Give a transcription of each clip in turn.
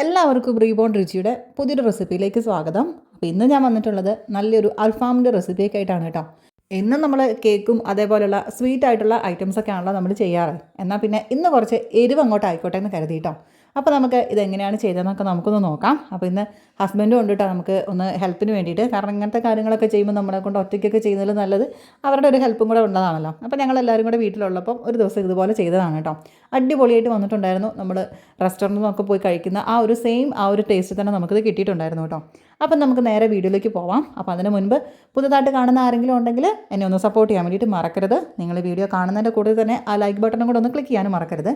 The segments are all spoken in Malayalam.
എല്ലാവർക്കും റീബോൺ റിച്ചിയുടെ പുതിയൊരു റെസിപ്പിയിലേക്ക് സ്വാഗതം. അപ്പോൾ ഇന്ന് ഞാൻ വന്നിട്ടുള്ളത് നല്ലൊരു അൽഫാമിന്റെ റെസിപ്പിയൊക്കെ ആയിട്ടാണ് കേട്ടോ. എന്നും നമ്മൾ കേക്കും അതേപോലെയുള്ള സ്വീറ്റ് ആയിട്ടുള്ള ഐറ്റംസൊക്കെ ആണല്ലോ നമ്മൾ ചെയ്യാറ്. എന്നാൽ പിന്നെ ഇന്ന് കുറച്ച് എരിവ് അങ്ങോട്ട് ആയിക്കോട്ടെ എന്ന് കരുതി കേട്ടോ അപ്പോൾ നമുക്ക് ഇതെങ്ങനെയാണ് ചെയ്തതെന്നൊക്കെ നമുക്കൊന്ന് നോക്കാം. അപ്പോൾ ഇന്ന് ഹസ്ബൻഡും ഉണ്ട് നമുക്ക് ഒന്ന് ഹെൽപ്പിന് വേണ്ടിയിട്ട്. കാരണം ഇങ്ങനത്തെ കാര്യങ്ങളൊക്കെ ചെയ്യുമ്പോൾ നമ്മളെ കൊണ്ട് ഒറ്റയ്ക്കൊക്കെ ചെയ്യുന്നതിൽ നല്ലത് അവരുടെ ഒരു ഹെൽപ്പും കൂടെ ഉള്ളതാണല്ലോ. അപ്പോൾ ഞങ്ങൾ എല്ലാവരും കൂടെ വീട്ടിലുള്ളപ്പം ഒരു ദിവസം ഇതുപോലെ ചെയ്തതാണ് കേട്ടോ. അടിപൊളിയായിട്ട് വന്നിട്ടുണ്ടായിരുന്നു നമ്മൾ റെസ്റ്റോറന്റിൽ നിന്നൊക്കെ പോയി കഴിക്കുന്ന ആ ഒരു സെയിം ആ ഒരു ടേസ്റ്റ് തന്നെ നമുക്കിത് കിട്ടിയിട്ടുണ്ടായിരുന്നു കേട്ടോ. അപ്പം നമുക്ക് നേരെ വീഡിയോയിലേക്ക് പോവാം. അപ്പോൾ അതിന് മുൻപ് പുതുതായിട്ട് കാണുന്ന ആരെങ്കിലും ഉണ്ടെങ്കിൽ എന്നെ ഒന്ന് സപ്പോർട്ട് ചെയ്യാൻ വേണ്ടിയിട്ട് മറക്കരുത്. നിങ്ങൾ വീഡിയോ കാണുന്നതിന്റെ കൂടെ തന്നെ ആ ലൈക്ക് ബട്ടണും കൂടെ ഒന്ന് ക്ലിക്ക് ചെയ്യാനും മറക്കരുത്.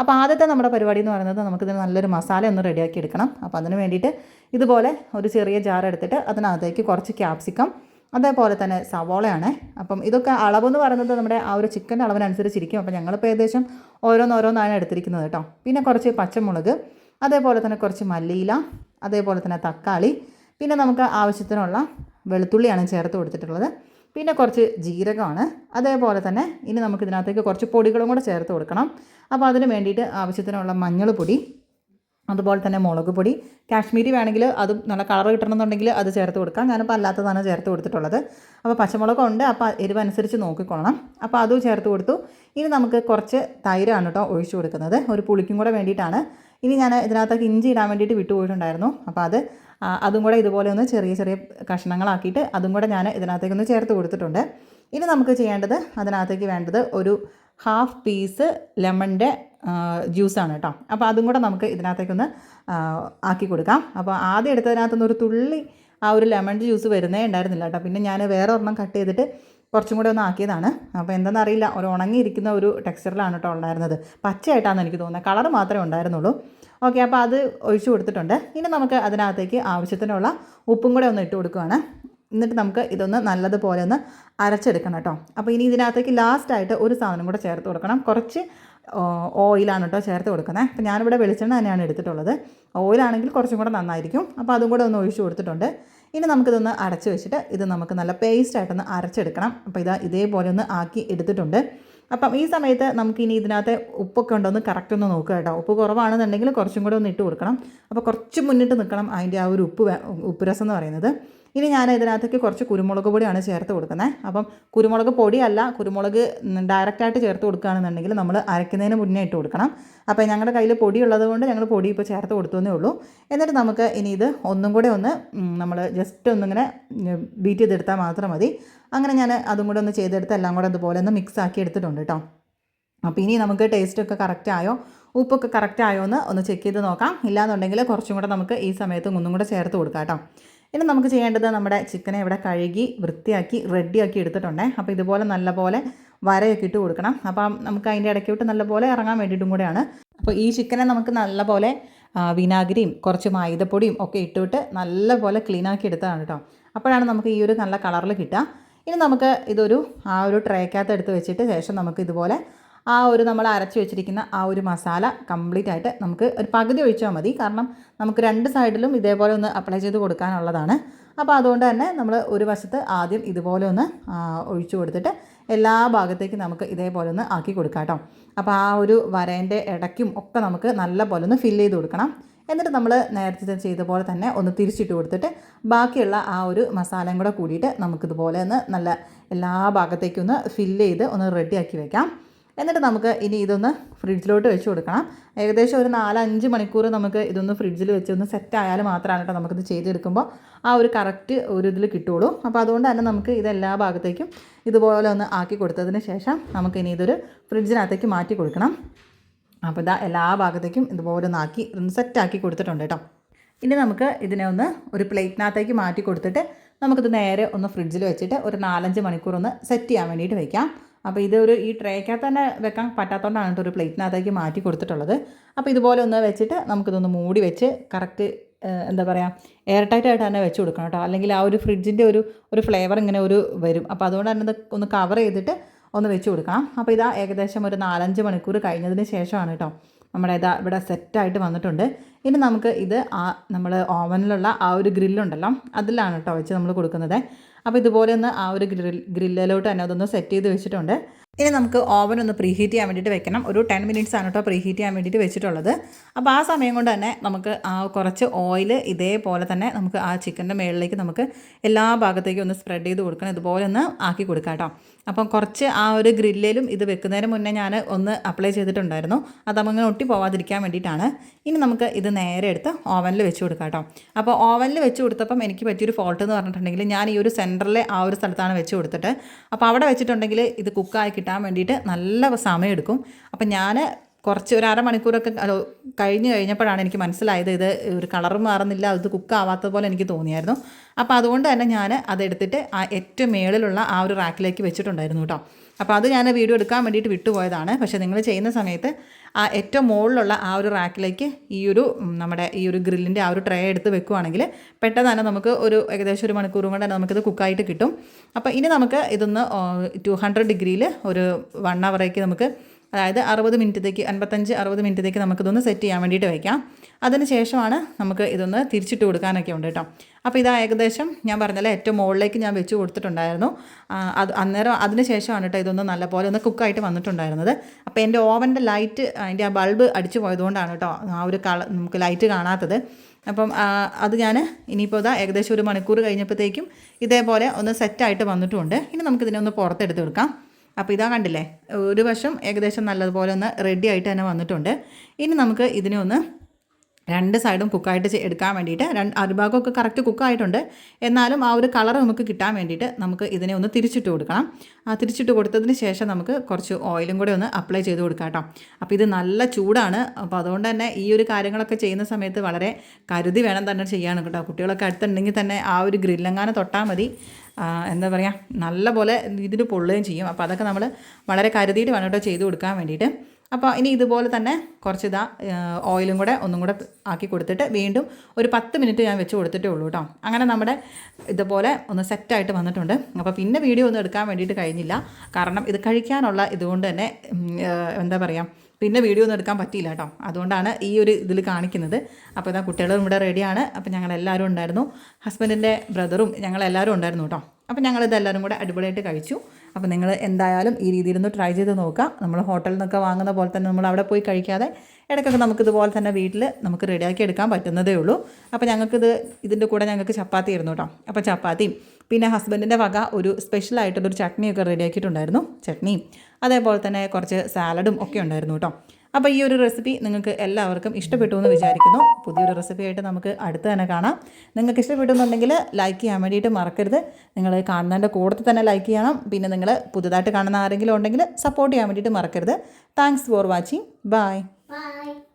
അപ്പോൾ ആദ്യത്തെ നമ്മുടെ പരിപാടി എന്ന് പറയുന്നത് നമുക്കിത് നല്ലൊരു മസാല ഒന്ന് റെഡിയാക്കി എടുക്കണം. അപ്പോൾ അതിന് വേണ്ടിയിട്ട് ഇതുപോലെ ഒരു ചെറിയ ജാർ എടുത്തിട്ട് അതിനകത്തേക്ക് കുറച്ച് ക്യാപ്സിക്കം അതേപോലെ തന്നെ സവോളയാണ്. അപ്പം ഇതൊക്കെ അളവെന്ന് പറയുന്നത് നമ്മുടെ ആ ഒരു ചിക്കന്റെ അളവിനനുസരിച്ചിരിക്കും. അപ്പോൾ ഞങ്ങളിപ്പോൾ ഏകദേശം ഓരോന്നോരോന്നാണ് എടുത്തിരിക്കുന്നത് കേട്ടോ. പിന്നെ കുറച്ച് പച്ചമുളക് അതേപോലെ തന്നെ കുറച്ച് മല്ലിയില അതേപോലെ തന്നെ തക്കാളി പിന്നെ നമുക്ക് ആവശ്യത്തിനുള്ള വെളുത്തുള്ളിയാണ് ചേർത്ത് കൊടുത്തിട്ടുള്ളത്. പിന്നെ കുറച്ച് ജീരകമാണ്. അതേപോലെ തന്നെ ഇനി നമുക്ക് ഇതിനകത്തേക്ക് കുറച്ച് പൊടികളും കൂടെ ചേർത്ത് കൊടുക്കണം. അപ്പോൾ അതിന് വേണ്ടിയിട്ട് ആവശ്യത്തിനുള്ള മഞ്ഞൾപ്പൊടി അതുപോലെ തന്നെ മുളക് പൊടി. കാശ്മീരി വേണമെങ്കിൽ അതും നല്ല കളർ കിട്ടണമെന്നുണ്ടെങ്കിൽ അത് ചേർത്ത് കൊടുക്കാം. ഞാനിപ്പോൾ അല്ലാത്തതാണ് ചേർത്ത് കൊടുത്തിട്ടുള്ളത്. അപ്പോൾ പച്ചമുളകുണ്ട് അപ്പോൾ എരിവനുസരിച്ച് നോക്കിക്കൊള്ളണം. അപ്പോൾ അതും ചേർത്ത് കൊടുത്തു. ഇനി നമുക്ക് കുറച്ച് തൈരാണ് കേട്ടോ ഒഴിച്ചു കൊടുക്കുന്നത്. ഒരു പുളിക്കും കൂടെ വേണ്ടിയിട്ടാണ്. ഇനി ഞാൻ ഇതിനകത്തേക്ക് ഇഞ്ചി ഇടാൻ വേണ്ടിയിട്ട് വിട്ടുപോയിട്ടുണ്ടായിരുന്നു അപ്പോൾ അത് അതും കൂടെ ഇതുപോലെ ഒന്ന് ചെറിയ ചെറിയ കഷ്ണങ്ങളാക്കിയിട്ട് അതും കൂടെ ഞാൻ ഇതിനകത്തേക്ക് ഒന്ന് ചേർത്ത് കൊടുത്തിട്ടുണ്ട്. ഇനി നമുക്ക് ചെയ്യേണ്ടത് അതിനകത്തേക്ക് വേണ്ടത് ഒരു ഹാഫ് പീസ് ലെമണിന്റെ ജ്യൂസാണ് കേട്ടോ അപ്പോൾ അതും കൂടെ നമുക്ക് ഇതിനകത്തേക്കൊന്ന് ആക്കി കൊടുക്കാം. അപ്പോൾ ആദ്യം എടുത്തതിനകത്തുനിന്ന് ഒരു തുള്ളി ആ ഒരു ലെമൺ ജ്യൂസ് വരുന്നേ ഉണ്ടായിരുന്നില്ല കേട്ടോ പിന്നെ ഞാൻ വേറെ ഒരെണ്ണം കട്ട് ചെയ്തിട്ട് കുറച്ചും കൂടെ ഒന്ന് ആക്കിയതാണ്. അപ്പോൾ എന്താണെന്ന് അറിയില്ല ഒരു ഉണങ്ങിയിരിക്കുന്ന ഒരു ടെക്സ്ചറിലാണ് കേട്ടോ ഉണ്ടായിരുന്നത്. പച്ചയായിട്ടാണെന്ന് എനിക്ക് തോന്നുന്നത്. കളർ മാത്രമേ ഉണ്ടായിരുന്നുള്ളൂ. ഓക്കെ അപ്പോൾ അത് ഒഴിച്ചു കൊടുത്തിട്ടുണ്ട്. ഇനി നമുക്ക് അതിനകത്തേക്ക് ആവശ്യത്തിനുള്ള ഉപ്പും കൂടെ ഒന്ന് ഇട്ട് കൊടുക്കുകയാണ് എന്നിട്ട് നമുക്ക് ഇതൊന്ന് നല്ലതുപോലെ ഒന്ന് അരച്ചെടുക്കണം കേട്ടോ അപ്പോൾ ഇനി ഇതിനകത്തേക്ക് ലാസ്റ്റായിട്ട് ഒരു സാധനം കൂടെ ചേർത്ത് കൊടുക്കണം. കുറച്ച് ഓയിലാണ് കേട്ടോ ചേർത്ത് കൊടുക്കുന്നത്. അപ്പോൾ ഞാനിവിടെ വെളിച്ചെണ്ണ തന്നെയാണ് എടുത്തിട്ടുള്ളത്. ഓയിലാണെങ്കിൽ കുറച്ചും കൂടെ നന്നായിരിക്കും. അപ്പോൾ അതും കൂടെ ഒന്ന് ഒഴിച്ചു കൊടുത്തിട്ടുണ്ട്. ഇനി നമുക്കിതൊന്ന് അടച്ച് വെച്ചിട്ട് ഇത് നമുക്ക് നല്ല പേസ്റ്റ് പേസ്റ്റായിട്ടൊന്ന് അരച്ചെടുക്കണം. അപ്പോൾ ഇതാ ഇതേപോലെ ഒന്ന് ആക്കി എടുത്തിട്ടുണ്ട്. അപ്പം ഈ സമയത്ത് നമുക്ക് ഇനി ഇതിനകത്ത് ഉപ്പൊക്കെ ഉണ്ടോ എന്ന് കറക്റ്റ് ഒന്ന് നോക്കുക കേട്ടോ. ഉപ്പ് കുറവാണെന്നുണ്ടെങ്കിൽ കുറച്ചും കൂടെ ഒന്ന് ഇട്ട് കൊടുക്കണം. അപ്പോൾ കുറച്ച് മുന്നിട്ട് നിൽക്കണം അതിന്റെ ആ ഒരു ഉപ്പ് ഉപ്പ് രസം എന്ന് പറയുന്നത്. ഇനി ഞാൻ ഇതിനകത്തേക്ക് കുറച്ച് കുരുമുളക് പൊടിയാണ് ചേർത്ത് കൊടുക്കുന്നത് അപ്പം കുരുമുളക് പൊടിയല്ല കുരുമുളക് ഡയറക്റ്റായിട്ട് ചേർത്ത് കൊടുക്കുകയാണെന്നുണ്ടെങ്കിൽ നമ്മൾ അരയ്ക്കുന്നതിന് മുന്നേ ഇട്ട് കൊടുക്കണം. അപ്പോൾ ഞങ്ങളുടെ കയ്യിൽ പൊടി ഉള്ളതുകൊണ്ട് ഞങ്ങൾ പൊടി ഇപ്പോൾ ചേർത്ത് കൊടുത്തതേ ഉള്ളൂ. എന്നിട്ട് നമുക്ക് ഇനി ഇത് ഒന്നും കൂടെ ഒന്ന് നമ്മൾ ജസ്റ്റ് ഒന്നിങ്ങനെ ബീറ്റ് ചെയ്തെടുത്താൽ മാത്രം മതി. അങ്ങനെ ഞാൻ അതും കൂടെ ഒന്ന് ചെയ്തെടുത്ത് എല്ലാം കൂടെ അതുപോലെ ഒന്ന് മിക്സ് ആക്കി എടുത്തിട്ടുണ്ട് കേട്ടോ അപ്പോൾ ഇനി നമുക്ക് ടേസ്റ്റൊക്കെ കറക്റ്റ് ആയോ ഉപ്പൊക്കെ കറക്റ്റ് ആയോ എന്ന് ഒന്ന് ചെക്ക് ചെയ്ത് നോക്കാം. ഇല്ലാന്നുണ്ടെങ്കിൽ കുറച്ചും കൂടെ നമുക്ക് ഈ സമയത്ത് ഒന്നും കൂടെ ചേർത്ത് കൊടുക്കാം കേട്ടോ ഇനി നമുക്ക് ചെയ്യേണ്ടത് നമ്മുടെ ചിക്കനെ ഇവിടെ കഴുകി വൃത്തിയാക്കി റെഡിയാക്കി എടുത്തിട്ടുണ്ടേ. അപ്പോൾ ഇതുപോലെ നല്ലപോലെ വരയൊക്കെ ഇട്ട് കൊടുക്കണം. അപ്പം നമുക്ക് അതിന്റെ ഇടയ്ക്ക് വിട്ട് നല്ലപോലെ ഇറങ്ങാൻ വേണ്ടിയിട്ടും കൂടെയാണ്. അപ്പോൾ ഈ ചിക്കനെ നമുക്ക് നല്ലപോലെ വിനാഗിരിയും കുറച്ച് മൈദപ്പൊടിയും ഒക്കെ ഇട്ടുവിട്ട് നല്ലപോലെ ക്ലീനാക്കി എടുത്തതാണ് കേട്ടോ അപ്പോഴാണ് നമുക്ക് ഈ ഒരു നല്ല കളറിൽ കിട്ടുക. ഇനി നമുക്ക് ഇതൊരു ആ ഒരു ട്രേക്കകത്ത് എടുത്ത് വെച്ചിട്ട് ശേഷം നമുക്ക് ഇതുപോലെ ആ ഒരു നമ്മൾ അരച്ച് വെച്ചിരിക്കുന്ന ആ ഒരു മസാല കംപ്ലീറ്റ് ആയിട്ട് നമുക്ക് ഒരു പകുതി ഒഴിച്ചാൽ മതി. കാരണം നമുക്ക് രണ്ട് സൈഡിലും ഇതേപോലെ ഒന്ന് അപ്ലൈ ചെയ്ത് കൊടുക്കാനുള്ളതാണ്. അപ്പോൾ അതുകൊണ്ട് തന്നെ നമ്മൾ ഒരു വശത്ത് ആദ്യം ഇതുപോലെ ഒന്ന് ഒഴിച്ചു കൊടുത്തിട്ട് എല്ലാ ഭാഗത്തേക്കും നമുക്ക് ഇതേപോലെ ഒന്ന് ആക്കി കൊടുക്കാം കേട്ടോ. അപ്പോൾ ആ ഒരു വരേന്റെ ഇടയ്ക്കും ഒക്കെ നമുക്ക് നല്ല പോലെ ഒന്ന് ഫില്ല് ചെയ്ത് കൊടുക്കണം. എന്നിട്ട് നമ്മൾ നേരത്തെ ചെയ്ത പോലെ തന്നെ ഒന്ന് തിരിച്ചിട്ട് കൊടുത്തിട്ട് ബാക്കിയുള്ള ആ ഒരു മസാലയും കൂടെ കൂടിയിട്ട് നമുക്കിതുപോലെ ഒന്ന് നല്ല എല്ലാ ഭാഗത്തേക്കും ഒന്ന് ഫില്ല് ചെയ്ത് ഒന്ന് റെഡിയാക്കി വെക്കാം. എന്നിട്ട് നമുക്ക് ഇനി ഇതൊന്ന് ഫ്രിഡ്ജിലോട്ട് വെച്ച് കൊടുക്കണം. ഏകദേശം ഒരു നാലഞ്ച് മണിക്കൂർ നമുക്ക് ഇതൊന്ന് ഫ്രിഡ്ജിൽ വെച്ച് ഒന്ന് സെറ്റ് ആയാൽ മാത്രമാണ് കേട്ടോ നമുക്കിത് ചെയ്തെടുക്കുമ്പോൾ ആ ഒരു കറക്റ്റ് ഒരു ഇതിൽ കിട്ടുള്ളൂ അപ്പോൾ അതുകൊണ്ട് തന്നെ നമുക്ക് ഇതെല്ലാ ഭാഗത്തേക്കും ഇതുപോലെ ഒന്ന് ആക്കി കൊടുത്തതിന് ശേഷം നമുക്ക് ഇനി ഇതൊരു ഫ്രിഡ്ജിനകത്തേക്ക് മാറ്റി കൊടുക്കണം. അപ്പോൾ ഇതാ എല്ലാ ഭാഗത്തേക്കും ഇതുപോലെ ഒന്ന് ആക്കി ഒന്ന് സെറ്റാക്കി കൊടുത്തിട്ടുണ്ട് കേട്ടോ. ഇനി നമുക്ക് ഇതിനെ ഒന്ന് ഒരു പ്ലേറ്റിനകത്തേക്ക് മാറ്റി കൊടുത്തിട്ട് നമുക്കിത് നേരെ ഒന്ന് ഫ്രിഡ്ജിൽ വെച്ചിട്ട് ഒരു നാലഞ്ച് മണിക്കൂർ ഒന്ന് സെറ്റ് ചെയ്യാൻ വേണ്ടിയിട്ട് വയ്ക്കാം അപ്പോൾ ഇതൊരു ഈ ട്രേക്കകത്ത് തന്നെ വെക്കാൻ പറ്റാത്തതുകൊണ്ടാണ് ഒരു പ്ലേറ്റിനകത്തേക്ക് മാറ്റി കൊടുത്തിട്ടുള്ളത്. അപ്പോൾ ഇതുപോലെ ഒന്ന് വെച്ചിട്ട് നമുക്കിതൊന്ന് മൂടി വെച്ച് കറക്റ്റ് എന്താ പറയുക എയർ ടൈറ്റ് ആയിട്ട് തന്നെ വെച്ച് കൊടുക്കണം കേട്ടോ. അല്ലെങ്കിൽ ആ ഒരു ഫ്രിഡ്ജിന്റെ ഒരു ഒരു ഫ്ലേവർ ഇങ്ങനെ ഒരു വരും. അപ്പോൾ അതുകൊണ്ട് തന്നെ ഇത് ഒന്ന് കവർ ചെയ്തിട്ട് ഒന്ന് വെച്ച് കൊടുക്കാം. അപ്പോൾ ഇതാ ഏകദേശം ഒരു നാലഞ്ച് മണിക്കൂർ കഴിഞ്ഞതിന് ശേഷമാണ് കേട്ടോ നമ്മുടെ ഇതാ ഇവിടെ സെറ്റായിട്ട് വന്നിട്ടുണ്ട്. ഇനി നമുക്ക് ഇത് ആ നമ്മൾ ഓവനിലുള്ള ആ ഒരു ഗ്രില്ലുണ്ടല്ലോ അതിലാണ് കേട്ടോ വെച്ച് നമ്മൾ കൊടുക്കുന്നത്. അപ്പോൾ ഇതുപോലെ ഒന്ന് ആ ഒരു ഗ്രിൽ ഗ്രില്ലിലോട്ട് തന്നെ അതൊന്ന് സെറ്റ് ചെയ്ത് വെച്ചിട്ടുണ്ട്. ഇനി നമുക്ക് ഓവൻ ഒന്ന് പ്രീഹീറ്റ് ചെയ്യാൻ വേണ്ടിയിട്ട് വെക്കണം. ഒരു ടെൻ മിനിറ്റ്സ് ആണ് കേട്ടോ പ്രീഹീറ്റ് ചെയ്യാൻ വേണ്ടിയിട്ട് വെച്ചിട്ടുള്ളത്. അപ്പോൾ ആ സമയം കൊണ്ട് തന്നെ നമുക്ക് ആ കുറച്ച് ഓയിൽ ഇതേപോലെ തന്നെ നമുക്ക് ആ ചിക്കന്റെ മുകളിലേക്ക് നമുക്ക് എല്ലാ ഭാഗത്തേക്കും ഒന്ന് സ്പ്രെഡ് ചെയ്ത് കൊടുക്കണം. ഇതുപോലെ ഒന്ന് ആക്കി കൊടുക്കാം കേട്ടോ അപ്പം കുറച്ച് ആ ഒരു ഗ്രില്ലിലും ഇത് വെക്കുന്നതിന് മുന്നേ ഞാൻ ഒന്ന് അപ്ലൈ ചെയ്തിട്ടുണ്ടായിരുന്നു. അത് അങ്ങനെ ഒട്ടി പോവാതിരിക്കാൻ വേണ്ടിയിട്ടാണ്. ഇനി നമുക്ക് ഇത് നേരെ എടുത്ത് ഓവനിൽ വെച്ച് കൊടുക്കാം കേട്ടോ അപ്പോൾ ഓവനിൽ വെച്ച് കൊടുത്തപ്പം എനിക്ക് പറ്റിയൊരു ഫോൾട്ട് എന്ന് പറഞ്ഞിട്ടുണ്ടെങ്കിൽ ഞാൻ ഈ ഒരു സെന്ററിലെ ആ ഒരു സ്ഥലത്താണ് വെച്ച് കൊടുത്തിട്ട്. അപ്പോൾ അവിടെ വെച്ചിട്ടുണ്ടെങ്കിൽ ഇത് കുക്കായി കിട്ടാൻ വേണ്ടിയിട്ട് നല്ല സമയമെടുക്കും. അപ്പം ഞാൻ കുറച്ച് ഒരു അരമണിക്കൂറൊക്കെ കഴിഞ്ഞ് കഴിഞ്ഞപ്പോഴാണ് എനിക്ക് മനസ്സിലായത് ഇത് ഒരു കളറും മാറുന്നില്ല അത് കുക്ക് ആവാത്ത പോലെ എനിക്ക് തോന്നിയായിരുന്നു. അപ്പോൾ അതുകൊണ്ട് തന്നെ ഞാൻ അതെടുത്തിട്ട് ആ ഏറ്റവും മേളിലുള്ള ആ ഒരു റാക്കിലേക്ക് വെച്ചിട്ടുണ്ടായിരുന്നു കേട്ടോ. അപ്പോൾ അത് ഞാൻ വീഡിയോ എടുക്കാൻ വേണ്ടിയിട്ട് വിട്ടുപോയതാണ്. പക്ഷേ നിങ്ങൾ ചെയ്യുന്ന സമയത്ത് ആ ഏറ്റവും മുകളിലുള്ള ആ ഒരു റാക്കിലേക്ക് ഈ ഒരു നമ്മുടെ ഈ ഒരു ഗ്രില്ലിന്റെ ആ ഒരു ട്രേ എടുത്ത് വെക്കുവാണെങ്കിൽ പെട്ടെന്ന് തന്നെ നമുക്ക് ഒരു ഏകദേശം ഒരു മണിക്കൂറും കൊണ്ട് തന്നെ നമുക്കിത് കുക്കായിട്ട് കിട്ടും. അപ്പോൾ ഇനി നമുക്ക് ഇതൊന്ന് ടു ഹൺഡ്രഡ് ഡിഗ്രിയിൽ ഒരു വൺ അവറേക്ക് നമുക്ക് അതായത് അറുപത് മിനിറ്റത്തേക്ക് അൻപത്തഞ്ച് അറുപത് മിനിറ്റത്തേക്ക് നമുക്കിതൊന്ന് സെറ്റ് ചെയ്യാൻ വേണ്ടിയിട്ട് വയ്ക്കാം അതിന് ശേഷമാണ് നമുക്ക് ഇതൊന്ന് തിരിച്ചിട്ട് കൊടുക്കാനൊക്കെ ഉണ്ട് കേട്ടോ. അപ്പോൾ ഇതാ ഏകദേശം ഞാൻ പറഞ്ഞല്ലേ ഏറ്റവും മുകളിലേക്ക് ഞാൻ വെച്ച് കൊടുത്തിട്ടുണ്ടായിരുന്നു. അത് അന്നേരം അതിന് ശേഷമാണ് കേട്ടോ ഇതൊന്ന് നല്ലപോലെ ഒന്ന് കുക്കായിട്ട് വന്നിട്ടുണ്ടായിരുന്നത്. അപ്പോൾ എന്റെ ഓവന്റെ ലൈറ്റ് അതിന്റെ ആ ബൾബ് അടിച്ചു പോയതുകൊണ്ടാണ് കേട്ടോ ആ ഒരു കള നമുക്ക് ലൈറ്റ് കാണാത്തത്. അപ്പം അത് ഞാൻ ഇനിയിപ്പോൾ ഇതാ ഏകദേശം ഒരു മണിക്കൂർ കഴിഞ്ഞപ്പോഴത്തേക്കും ഇതേപോലെ ഒന്ന് സെറ്റായിട്ട് വന്നിട്ടുമുണ്ട് ഇനി നമുക്കിതിനെ ഒന്ന് പുറത്തെടുത്ത് കൊടുക്കാം. അപ്പോൾ ഇതാ കണ്ടില്ലേ ഒരു വശം ഏകദേശം നല്ലതുപോലെ ഒന്ന് റെഡി ആയിട്ട് തന്നെ വന്നിട്ടുണ്ട്. ഇനി നമുക്ക് ഇതിനെ ഒന്ന് രണ്ട് സൈഡും കുക്കായിട്ട് എടുക്കാൻ വേണ്ടിയിട്ട് രണ്ട് അരുഭാഗമൊക്കെ കറക്റ്റ് കുക്കായിട്ടുണ്ട് എന്നാലും ആ ഒരു കളർ നമുക്ക് കിട്ടാൻ വേണ്ടിയിട്ട് നമുക്ക് ഇതിനെ ഒന്ന് തിരിച്ചിട്ട് കൊടുക്കണം. ആ തിരിച്ചിട്ട് കൊടുത്തതിന് ശേഷം നമുക്ക് കുറച്ച് ഓയിലും കൂടെ ഒന്ന് അപ്ലൈ ചെയ്ത് കൊടുക്കാം കേട്ടോ. അപ്പോൾ ഇത് നല്ല ചൂടാണ്. അപ്പോൾ അതുകൊണ്ട് തന്നെ ഈ ഒരു കാര്യങ്ങളൊക്കെ ചെയ്യുന്ന സമയത്ത് വളരെ കരുതി വേണം തന്നെ ചെയ്യാൻ കേട്ടോ. കുട്ടികളൊക്കെ അടുത്തുണ്ടെങ്കിൽ തന്നെ ആ ഒരു ഗ്രില്ലെങ്ങാനും തൊട്ടാൽ മതി. എന്താ പറയുക നല്ല പോലെ ഇതിൽ പൊള്ളുകയും ചെയ്യും. അപ്പോൾ അതൊക്കെ നമ്മൾ വളരെ കരുതിയിട്ട് വേണം കേട്ടോ ചെയ്ത് കൊടുക്കാൻ വേണ്ടിയിട്ട്. അപ്പോൾ ഇനി ഇതുപോലെ തന്നെ കുറച്ച് ഇതാ ഓയിലും കൂടെ ഒന്നും കൂടെ ആക്കി കൊടുത്തിട്ട് വീണ്ടും ഒരു പത്ത് മിനിറ്റ് ഞാൻ വെച്ച് കൊടുത്തിട്ടേ ഉള്ളൂ കേട്ടോ അങ്ങനെ നമ്മുടെ ഇതുപോലെ ഒന്ന് സെറ്റായിട്ട് വന്നിട്ടുണ്ട്. അപ്പോൾ പിന്നെ വീഡിയോ ഒന്നും എടുക്കാൻ വേണ്ടിയിട്ട് കഴിഞ്ഞില്ല. കാരണം ഇത് കഴിക്കാനുള്ള ഇതുകൊണ്ട് തന്നെ എന്താ പറയുക പിന്നെ വീഡിയോ ഒന്നും എടുക്കാൻ പറ്റിയില്ല കേട്ടോ അതുകൊണ്ടാണ് ഈ ഒരു ഇതിൽ കാണിക്കുന്നത്. അപ്പോൾ ഇതാ കുട്ടികളും ഇവിടെ റെഡിയാണ് അപ്പോൾ ഞങ്ങളെല്ലാവരും ഉണ്ടായിരുന്നു. ഹസ്ബൻഡിന്റെ ബ്രദറും ഞങ്ങളെല്ലാവരും ഉണ്ടായിരുന്നു കേട്ടോ അപ്പോൾ ഞങ്ങളിതെല്ലാവരും കൂടെ അടിപൊളിയായിട്ട് കഴിച്ചു. അപ്പോൾ നിങ്ങൾ എന്തായാലും ഈ രീതിയിലൊന്ന് ട്രൈ ചെയ്ത് നോക്കുക നമ്മൾ ഹോട്ടലിൽ നിന്നൊക്കെ വാങ്ങുന്ന പോലെ തന്നെ നമ്മൾ അവിടെ പോയി കഴിക്കാതെ ഇടയ്ക്കൊക്കെ നമുക്കിതുപോലെ തന്നെ വീട്ടിൽ നമുക്ക് റെഡിയാക്കി എടുക്കാൻ പറ്റുന്നതേ ഉള്ളൂ. അപ്പോൾ ഞങ്ങൾക്കിത് ഇതിന്റെ കൂടെ ഞങ്ങൾക്ക് ചപ്പാത്തി ആയിരുന്നു കേട്ടോ അപ്പോൾ ചപ്പാത്തിയും പിന്നെ ഹസ്ബൻഡിന്റെ വക ഒരു സ്പെഷ്യൽ ആയിട്ടുള്ളൊരു ചട്നിയൊക്കെ റെഡിയാക്കിയിട്ടുണ്ടായിരുന്നു ചട്നിയും അതേപോലെ തന്നെ കുറച്ച് സാലഡും ഒക്കെ ഉണ്ടായിരുന്നു കേട്ടോ അപ്പോൾ ഈ ഒരു റെസിപ്പി നിങ്ങൾക്ക് എല്ലാവർക്കും ഇഷ്ടപ്പെട്ടു എന്ന് വിചാരിക്കുന്നു. പുതിയൊരു റെസിപ്പി ആയിട്ട് നമുക്ക് അടുത്ത് തന്നെ കാണാം. നിങ്ങൾക്ക് ഇഷ്ടപ്പെട്ടു എന്നുണ്ടെങ്കിൽ ലൈക്ക് ചെയ്യാൻ വേണ്ടിയിട്ട് മറക്കരുത്. നിങ്ങൾ കാണുന്നതിന്റെ കൂടെ തന്നെ ലൈക്ക് ചെയ്യണം. പിന്നെ നിങ്ങൾ പുതുതായിട്ട് കാണുന്ന ആരെങ്കിലും ഉണ്ടെങ്കിൽ സപ്പോർട്ട് ചെയ്യാൻ വേണ്ടിയിട്ട് മറക്കരുത്. Thanks for watching bye Bye.